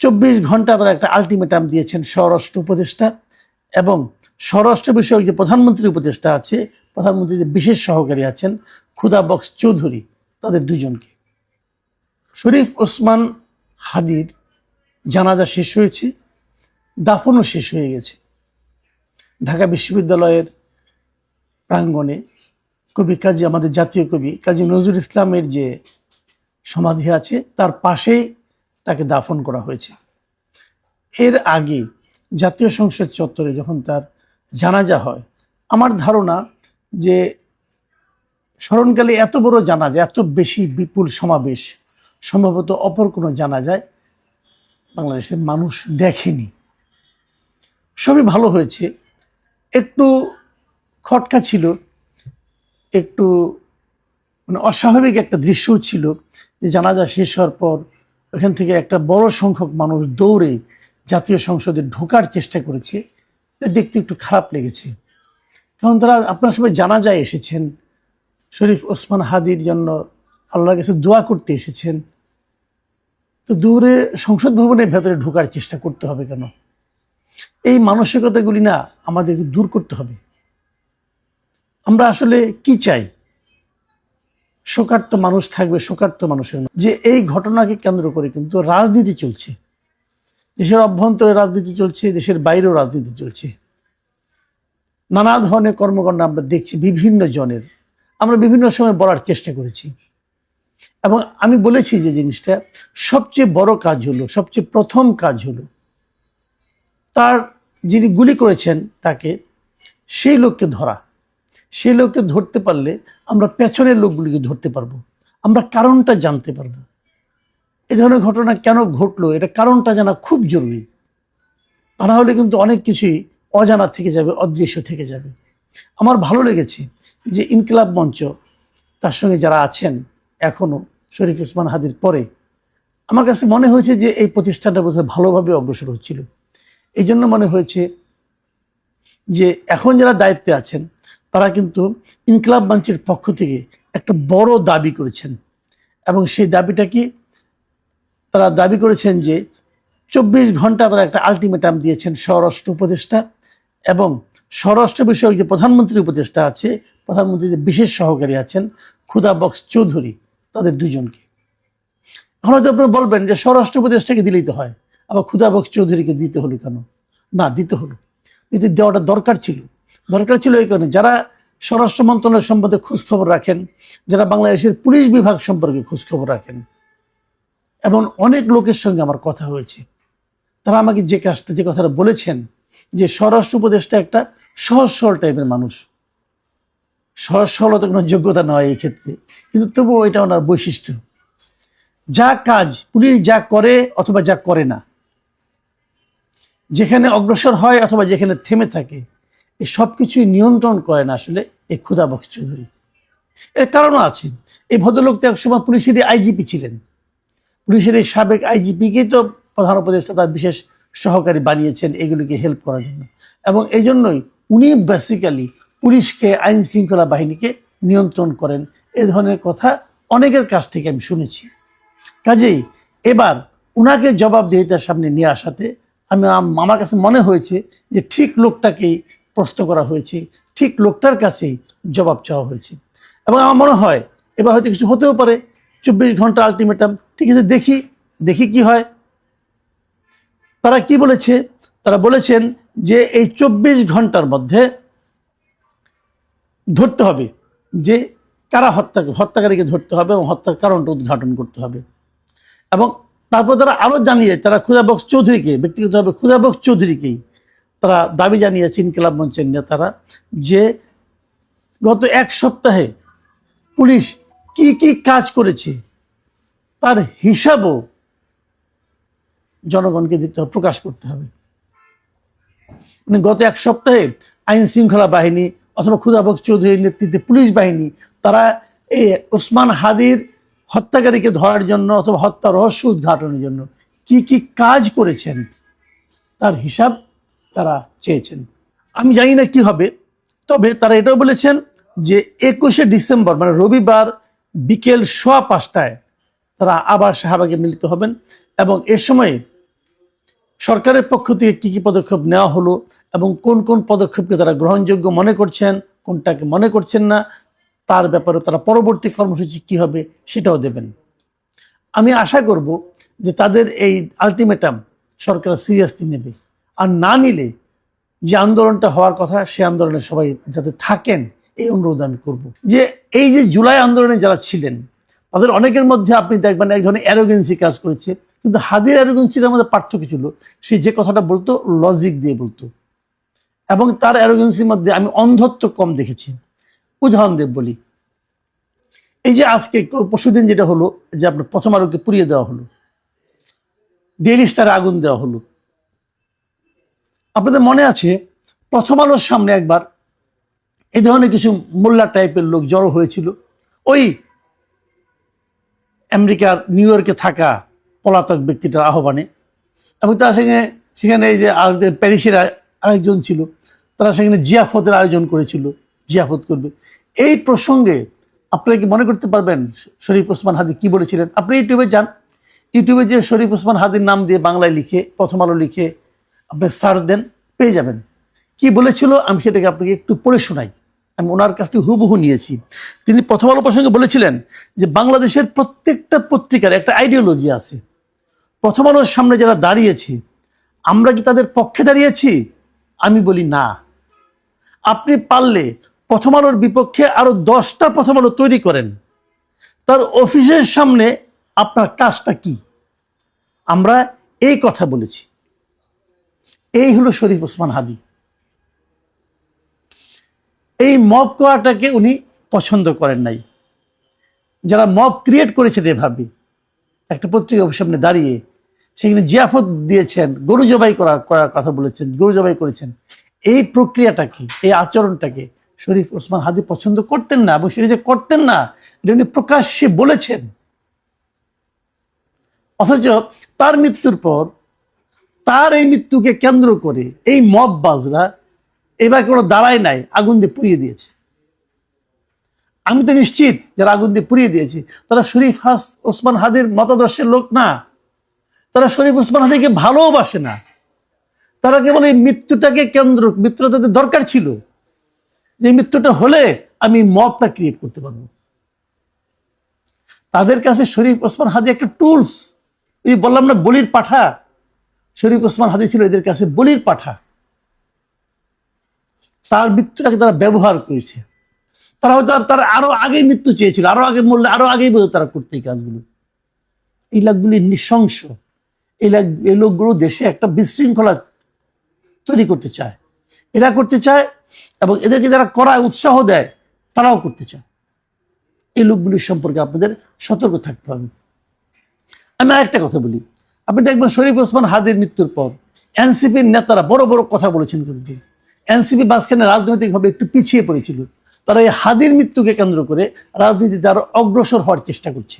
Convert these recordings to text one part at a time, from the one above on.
চব্বিশ ঘণ্টা তারা একটা আলটিমেটাম দিয়েছেন স্বরাষ্ট্র উপদেষ্টা এবং স্বরাষ্ট্র বিষয়ক যে প্রধানমন্ত্রী উপদেষ্টা আছে, প্রধানমন্ত্রী যে বিশেষ সহকারী আছেন খুদা বক্স চৌধুরী, তাদের দুজনকে। শরীফ ওসমান হাদির জানাজা শেষ হয়েছে, দাফনও শেষ হয়ে গেছে। ঢাকা বিশ্ববিদ্যালয়ের প্রাঙ্গণে কবি কাজী, আমাদের জাতীয় কবি কাজী নজরুল ইসলামের যে সমাধি আছে, তার পাশেই তাকে দাফন করা হয়েছে। এর আগে জাতীয় সংসদ চত্বরে যখন তার জানাজা হয়, আমার ধারণা যে স্মরণকালে এত বড় জানাজা, এত বেশি বিপুল সমাবেশ, সম্ভবত অপর কোনো জানাজায় বাংলাদেশের মানুষ দেখেনি। সবই ভালো হয়েছে। একটু খটকা ছিল, একটু মানে অস্বাভাবিক একটা দৃশ্যও ছিল যে জানাজা শেষ হওয়ার পর ওখান থেকে একটা বড় সংখ্যক মানুষ দৌড়ে জাতীয় সংসদে ঢোকার চেষ্টা করেছে। দেখতে একটু খারাপ লেগেছে। কারণ তারা আপনার সবাই জানাজায় এসেছেন। শরীফ ওসমান হাদির জন্য আল্লাহর কাছে দোয়া করতে এসেছেন। তো দৌড়ে সংসদ ভবনের ভেতরে ঢোকার চেষ্টা করতে হবে কেন? এই মানসিকতাগুলি না আমাদের দূর করতে হবে। আমরা আসলে কি চাই? শোকার্ত মানুষ থাকবে, শোকার্ত মানুষের যে এই ঘটনাকে কেন্দ্র করে কিন্তু রাজনীতি চলছে। দেশের অভ্যন্তরে রাজনীতি চলছে, দেশের বাইরেও রাজনীতি চলছে। নানা ধরনের কর্মকাণ্ড আমরা দেখছি বিভিন্ন জনের। আমরা বিভিন্ন সময় বলার চেষ্টা করেছি। এবং আমি বলেছি যে জিনিসটা, সবচেয়ে বড় কাজ হলো, সবচেয়ে প্রথম কাজ হলো, তার যিনি গুলি করেছেন তাকে, সেই লোককে ধরা। সেই লোককে ধরতে পারলে আমরা পেছনের লোকগুলিকে ধরতে পারব। আমরা কারণটা জানতে পারব। এ ধরনের ঘটনা কেন ঘটলো? এটা কারণটা জানা খুব জরুরি। তা না হলে কিন্তু অনেক কিছুই অজানা থেকে যাবে, অদৃশ্য থেকে যাবে। আমার ভালো লেগেছে যে ইনকিলাব মঞ্চ তার সঙ্গে যারা আছেন এখনও শরীফ ওসমান হাদির পরে, আমার কাছে মনে হয়েছে যে এই প্রতিষ্ঠানটা বোধহয় ভালোভাবে অগ্রসর হচ্ছিল। এই জন্য মনে হয়েছে যে এখন যারা দায়িত্বে আছেন তারা কিন্তু ইনকলাব মঞ্চের পক্ষ থেকে একটা বড় দাবি করেছেন। এবং সেই দাবিটা কি? তারা দাবি করেছেন যে চব্বিশ ঘণ্টা তারা একটা আলটিমেটাম দিয়েছেন স্বরাষ্ট্র উপদেষ্টা এবং স্বরাষ্ট্র বিষয়ক যে প্রধানমন্ত্রী উপদেষ্টা আছে, প্রধানমন্ত্রী যে বিশেষ সহকারী আছেন, খুদা বক্স চৌধুরী, তাদের দুজনকে। এখন হয়তো আপনারা বলবেন যে স্বরাষ্ট্র উপদেষ্টাকে দিলেই তো হয়, আবার ক্ষুদা বক্স চৌধুরীকে দিতে হলো কেন? না, দিতে হলো। দিতে দেওয়াটা দরকার ছিল। দরকার ছিল এই কারণে। যারা স্বরাষ্ট্র মন্ত্রণালয় সম্বন্ধে খোঁজখবর রাখেন, যারা বাংলাদেশের পুলিশ বিভাগ সম্পর্কে খোঁজখবর রাখেন এবং অনেক লোকের সঙ্গে আমার কথা হয়েছে। তারা আমাকে যে কাজটা, যে কথাটা বলেছেন, যে স্বরাষ্ট্র উপদেষ্টা একটা সহজ সরল টাইপের মানুষ। সহজ সরলতা কোনো যোগ্যতা নয় এই ক্ষেত্রে। কিন্তু তবুও এটা ওনার বৈশিষ্ট্য। যা কাজ, পুলিশ যা করে অথবা যা করে না। যেখানে অগ্রসর হয় অথবা যেখানে থেমে থাকে এই সব কিছুই নিয়ন্ত্রণ করেন আসলে এই ক্ষুদা বক্স চৌধুরী। এর কারণও আছে। এই ভদ্রলোক তো একসময় পুলিশেরই আইজিপি ছিলেন। পুলিশের এই সাবেক আইজিপিকেই তো প্রধান উপদেষ্টা তার বিশেষ সহকারী বানিয়েছেন এগুলিকে হেল্প করার জন্য। এবং এই জন্যই উনি বেসিক্যালি পুলিশকে আইন শৃঙ্খলা বাহিনীকে নিয়ন্ত্রণ করেন। এ ধরনের কথা অনেকের কাছ থেকে আমি শুনেছি। কাজেই এবার উনাকে জবাবদিহিতার সামনে নিয়ে আসাতে আম- আমার কাছে মনে হয়েছে যে ঠিক লোকটাকেই প্রশ্ন করা হয়েছে। ঠিক লোকটার কাছেই জবাব চাওয়া হয়েছে। এবং আমার মনে হয়, এবার হয়তো কিছু হতেও পারে। চব্বিশ ঘণ্টা আলটিমেটাম ঠিক আছে, দেখি দেখি কি হয়। তারা কি বলেছে? তারা বলেছেন যে এই চব্বিশ ঘণ্টার মধ্যে ধরতে হবে যে কারা হত্যা, হত্যাকারীকে ধরতে হবে এবং হত্যার কারণটা উদ্ঘাটন করতে হবে। এবং তারপর তারা আরও জানিয়ে, তারা খুদা বক্স চৌধুরীকে, ব্যক্তিগতভাবে খুদা বক্স চৌধুরীকেই তারা দাবি জানিয়েছে ইনকিলাব মঞ্চের নেতারা যে গত এক সপ্তাহে পুলিশ কি কি কাজ করেছে তার হিসাবও জনগণকে দিতে হবে, প্রকাশ করতে হবে। মানে গত এক সপ্তাহে আইন শৃঙ্খলা বাহিনী অথবা খুদাবক চৌধুরীর নেতৃত্বে পুলিশ বাহিনী, তারা এই ওসমান হাদির হত্যাকারীকে ধরার জন্য অথবা হত্যা রহস্য উদ্ঘাটনের জন্য কি কি কাজ করেছেন, তার হিসাব তারা চেয়েছেন। আমি জানি না কি হবে, তবে তারা এটাও বলেছেন যে একুশে ডিসেম্বর মানে রবিবার বিকেল সোয়া পাঁচটায় তারা আবার শাহবাগে মিলিত হবেন এবং এ সময়ে সরকারের পক্ষ থেকে কি কি পদক্ষেপ নেওয়া হলো এবং কোন কোন পদক্ষেপকে তারা গ্রহণযোগ্য মনে করছেন, কোনটাকে মনে করছেন না, তার ব্যাপারে তারা পরবর্তী কর্মসূচি কি হবে সেটাও দেবেন। আমি আশা করব যে তাদের এই আলটিমেটাম সরকার সিরিয়াসলি নেবে। আর না নিলে যে আন্দোলনটা হওয়ার কথা, সে আন্দোলনে সবাই যাতে থাকেন, এই অনুরোধ আমি করব। যে এই যে জুলাই আন্দোলনে যারা ছিলেন, তাদের অনেকের মধ্যে আপনি দেখবেন এক ধরনের অ্যারোগেন্সি কাজ করেছে, কিন্তু হাদির অ্যারোগেন্সির মধ্যে পার্থক্য ছিল, সে যে কথাটা বলতো লজিক দিয়ে বলতো। এবং তার অ্যারোগেন্সির মধ্যে আমি অন্ধত্ব কম দেখেছি। উদাহরণ দেব বলি, এই যে আজকে পরশুদিন যেটা হলো, যে আপনার প্রথম আলোকে পুড়িয়ে দেওয়া হলো ডেইলি স্টারে আগুন দেওয়া হলো আপনাদের মনে আছে, প্রথম আলোর সামনে একবার এই ধরনের কিছু মোল্লা টাইপের লোক জড়ো হয়েছিল? ওই আমেরিকার নিউ ইয়র্কে থাকা পলাতক ব্যক্তিটার আহ্বানে এবং তার সঙ্গে সেখানে এই যে প্যারিসের আর- আরেকজন ছিল, তারা সেখানে জিয়াফতের আয়োজন করেছিল, জিয়াফত করবে। এই প্রসঙ্গে আপনারা কি মনে করতে পারবেন, শরীফ ওসমান হাদি কি বলেছিলেন? আপনি ইউটিউবে যান, ইউটিউবে যে শরীফ ওসমান হাদির নাম দিয়ে বাংলায় লিখে, প্রথম আলো লিখে আপনি সার্চ দেন, পেয়ে যাবেন। কি বলেছিল? আমি সেটাকে আপনাকে একটু পড়ে শোনাই। আমি ওনার কাছ থেকে হুবহু নিয়েছি। তিনি প্রথম আলো প্রসঙ্গে বলেছিলেন যে, বাংলাদেশের প্রত্যেকটা পত্রিকার একটা আইডিওলজি আছে। প্রথম আলোর সামনে যারা দাঁড়িয়েছে, আমরা কি তাদের পক্ষে দাঁড়িয়েছি? আমি বলি না। আপনি পারলে প্রথম আলোর বিপক্ষে আরও দশটা প্রথম আলো তৈরি করেন। তার অফিসের সামনে আপনার কাজটা কি? আমরা এই কথা বলেছি। এই হলো শরীফ ওসমান হাদি। এই মব করাটাকে উনি পছন্দ করেন নাই। যারা মব ক্রিয়েট করেছে এভাবে একটা পত্রিকা সামনে দাঁড়িয়ে সেখানে জিয়াফত দিয়েছেন, গরু জবাই করার করার কথা বলেছেন, গরু জবাই করেছেন, এই প্রক্রিয়াটাকে, এই আচরণটাকে শরীফ ওসমান হাদি পছন্দ করতেন না, এবং সেটা যে করতেন না, এটা উনি প্রকাশ্যে বলেছেন। অথচ তার মৃত্যুর পর তার এই মৃত্যুকে কেন্দ্র করে এই মব বাজরা এবার কোনো দাঁড়ায় নাই, আগুন দিয়ে পুড়িয়ে দিয়েছে। আমি তো নিশ্চিত যারা আগুন দিয়ে পুড়িয়ে দিয়েছে, তারা শরীফ হাস, ওসমান হাদির মতাদর্শের লোক না। তারা শরীফ ওসমান হাদিকে ভালোবাসে না। তারা কেবল এই মৃত্যুটাকে কেন্দ্র, মৃত্যুটা তাদের দরকার ছিল। যে মৃত্যুটা হলে আমি মবটা ক্রিয়েট করতে পারব। তাদের কাছে শরীফ ওসমান হাদি একটা টুলস বললাম না, বলির পাঠা। শরীফ ওসমান হাদি ছিল এদের কাছে বলির পাঠা। তার মৃত্যুটাকে তারা ব্যবহার করেছে। তারা হয়তো তার আরও আগেই মৃত্যু চেয়েছিল, আরও আগে মরলে আরও আগেই বোধ তারা করতে এই কাজগুলো। এই লোকগুলি নৃশংস। এই লোক এই লোকগুলো দেশে একটা বিশৃঙ্খলা তৈরি করতে চায়। এরা করতে চায় এবং এদেরকে যারা করায় উৎসাহ দেয়, তারাও করতে চায়। এই লোকগুলির সম্পর্কে আপনাদের সতর্ক থাকতে হবে। আমি আরেকটা কথা বলি। আপনি দেখবেন শরীফ ওসমান হাদির মৃত্যুর পর এনসিপির নেতারা বড় বড় কথা বলেছেন কিন্তু। এনসিপি মাঝখানে রাজনৈতিকভাবে একটু পিছিয়ে পড়েছিল। তারা এই হাদির মৃত্যুকে কেন্দ্র করে রাজনীতিতে আরও অগ্রসর হওয়ার চেষ্টা করছে।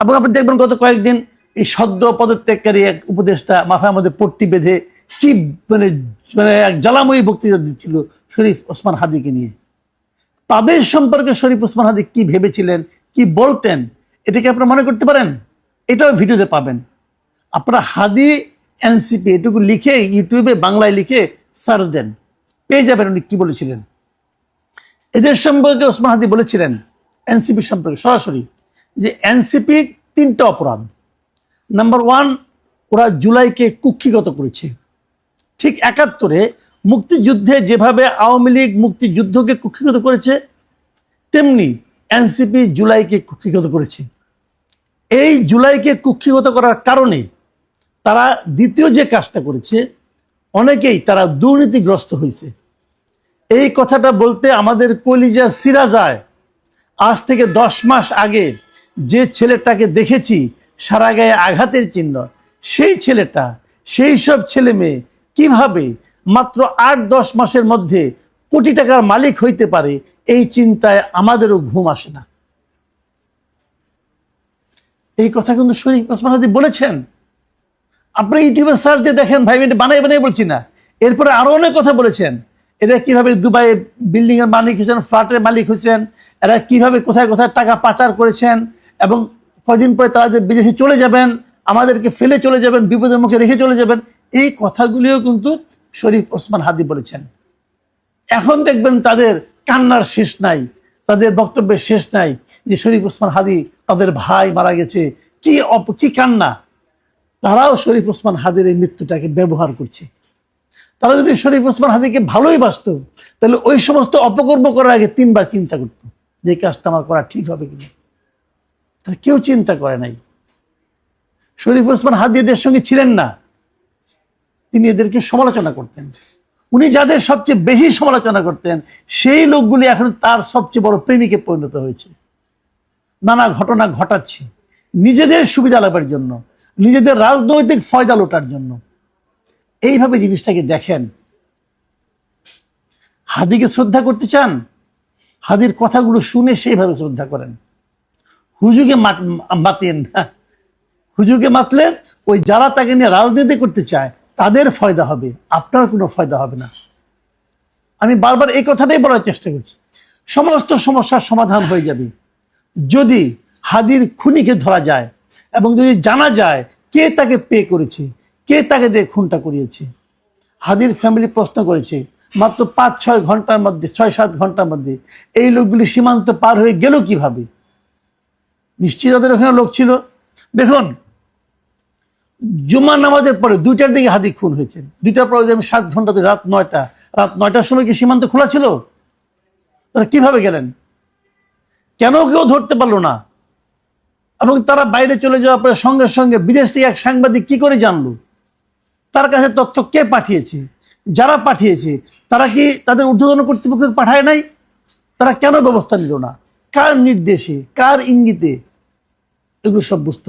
এবং আপনি দেখবেন গত কয়েকদিন এই সদ্য পদত্যাগকারী এক উপদেষ্টা মাথার মধ্যে পট্টি বেঁধে কি মানে মানে এক জ্বালাময়ী বক্তৃতা দিচ্ছিল শরীফ ওসমান হাদিকে নিয়ে। তাদের সম্পর্কে শরীফ ওসমান হাদি কি ভেবেছিলেন, কি বলতেন এটাকে আপনারা মনে করতে পারেন? এটাও ভিডিওতে পাবেন। আপনারা হাদি এনসিপি এটুকু লিখে ইউটিউবে বাংলায় লিখে সার্চ দেন। পেয়ে যাবেন উনি কি বলেছিলেন। এদের সম্পর্কে ওসমান হাদি বলেছিলেন এনসিপি সম্পর্কে সরাসরি, যে এনসিপির তিনটা অপরাধ। নাম্বার ওয়ান ওরা জুলাইকে কুক্ষিগত করেছে। ঠিক একাত্তরে মুক্তিযুদ্ধে যেভাবে আওয়ামী লীগ মুক্তিযুদ্ধকে কুক্ষিগত করেছে, তেমনি এনসিপি জুলাইকে কুক্ষিগত করেছে। এই জুলাইকে কুক্ষিগত করার কারণে তারা দ্বিতীয় যে কাজটা করেছে, অনেকেই তারা দুর্নীতিগ্রস্ত হয়েছে। এই কথাটা বলতে আমাদের কলিজা সিরা যায়। আজ থেকে দশ মাস আগে যে ছেলেটাকে দেখেছি সারা গায়ে আঘাতের চিহ্ন, সেই ছেলেটা, সেই সব ছেলে মেয়ে কীভাবে মাত্র আট দশ মাসের মধ্যে কোটি টাকার মালিক হইতে পারে, এই চিন্তায় আমাদেরও ঘুম আসে না। এই কথা কিন্তু শরীফ ওসমান হাদি বলেছেন। আপনি ইউটিউবে সার্চ দিয়ে দেখেন, ভাই এটা বানাই বানাই বলছি না। এরপরে আরও অনেক কথা বলেছেন। এরা কীভাবে দুবাইয়ে বিল্ডিং এর মালিক হয়েছেন ফ্ল্যাটের মালিক হয়েছেন, এরা কীভাবে কোথায় কোথায় টাকা পাচার করেছেন এবং কদিন পরে তারা যে বিদেশে চলে যাবেন, আমাদেরকে ফেলে চলে যাবেন, বিপদের মুখে রেখে চলে যাবেন, এই কথাগুলিও কিন্তু শরীফ ওসমান হাদি বলেছেন। এখন দেখবেন তাদের কান্নার শেষ নাই, তাদের বক্তব্যের শেষ নাই যে শরীফ ওসমান হাদি তাদের ভাই মারা গেছে, কি অপ- কি কান্না? তারাও শরীফ ওসমান হাদির এই মৃত্যুটাকে ব্যবহার করছে। তারা যদি শরীফ ওসমান হাদিকে ভালোই বাসত তাহলে ওই সমস্ত অপকর্ম করার আগে তিনবার চিন্তা করতো যে কাজটা আমার করা ঠিক হবে কিনা। তারা কেউ চিন্তা করে নাই। শরীফ ওসমান হাদি এদের সঙ্গে ছিলেন না। তিনি এদেরকে সমালোচনা করতেন। উনি যাদের সবচেয়ে বেশি সমালোচনা করতেন, সেই লোকগুলি এখন তার সবচেয়ে বড় প্রেমিকে পরিণত হয়েছে। নানা ঘটনা ঘটাচ্ছে। নিজেদের সুবিধা লাভের জন্য, নিজেদের রাজনৈতিক ফয়দা লোটার জন্য। এইভাবে জিনিসটাকে দেখেন। হাদিকে শ্রদ্ধা করতে চান, হাদির কথাগুলো শুনে সেইভাবে শ্রদ্ধা করেন। হুজুকে মাত- মাতেন না। হুজুরকে মাতলে ওই যারা তাকে নিয়ে রাজনীতি করতে চায়, তাদের ফয়দা হবে, আপনার কোনো ফয়দা হবে না। আমি বারবার এই কথাটাই বলার চেষ্টা করছি। সমস্ত সমস্যার সমাধান হয়ে যাবে। যদি হাদির খুনিকে ধরা যায় এবং যদি জানা যায় কে তাকে পে করেছে, কে তাকে দিয়ে খুনটা করিয়েছে। হাদির ফ্যামিলি প্রশ্ন করেছে, মাত্র পাঁচ ছয় ঘণ্টার মধ্যে ছয় সাত ঘণ্টার মধ্যে এই লোকগুলি সীমান্ত পার হয়ে গেল কীভাবে? নিশ্চয়ই তাদের ওখানে লোক ছিল। দেখুন জুম্মা নামাজের পরে দুইটার দিকে হাদি খুন হয়েছে। দুইটার পরে আমি সাত ঘণ্টা ধরে রাত নয়টা, রাত নয়টার সময় কি সীমান্ত খোলা ছিল? তারা কীভাবে গেলেন? কেন কেউ ধরতে পারল না? এবং তারা বাইরে চলে যাওয়ার পরে সঙ্গে সঙ্গে বিদেশ থেকে এক সাংবাদিক কি করে জানলো? তার কাছে তথ্য কে পাঠিয়েছে? যারা পাঠিয়েছে, তারা কি তাদের ঊর্ধ্বতন কর্তৃপক্ষ পাঠায় নাই? তারা কেন ব্যবস্থা নিল না? কার নির্দেশে, কার ইঙ্গিতে এগুলো সব বুঝতে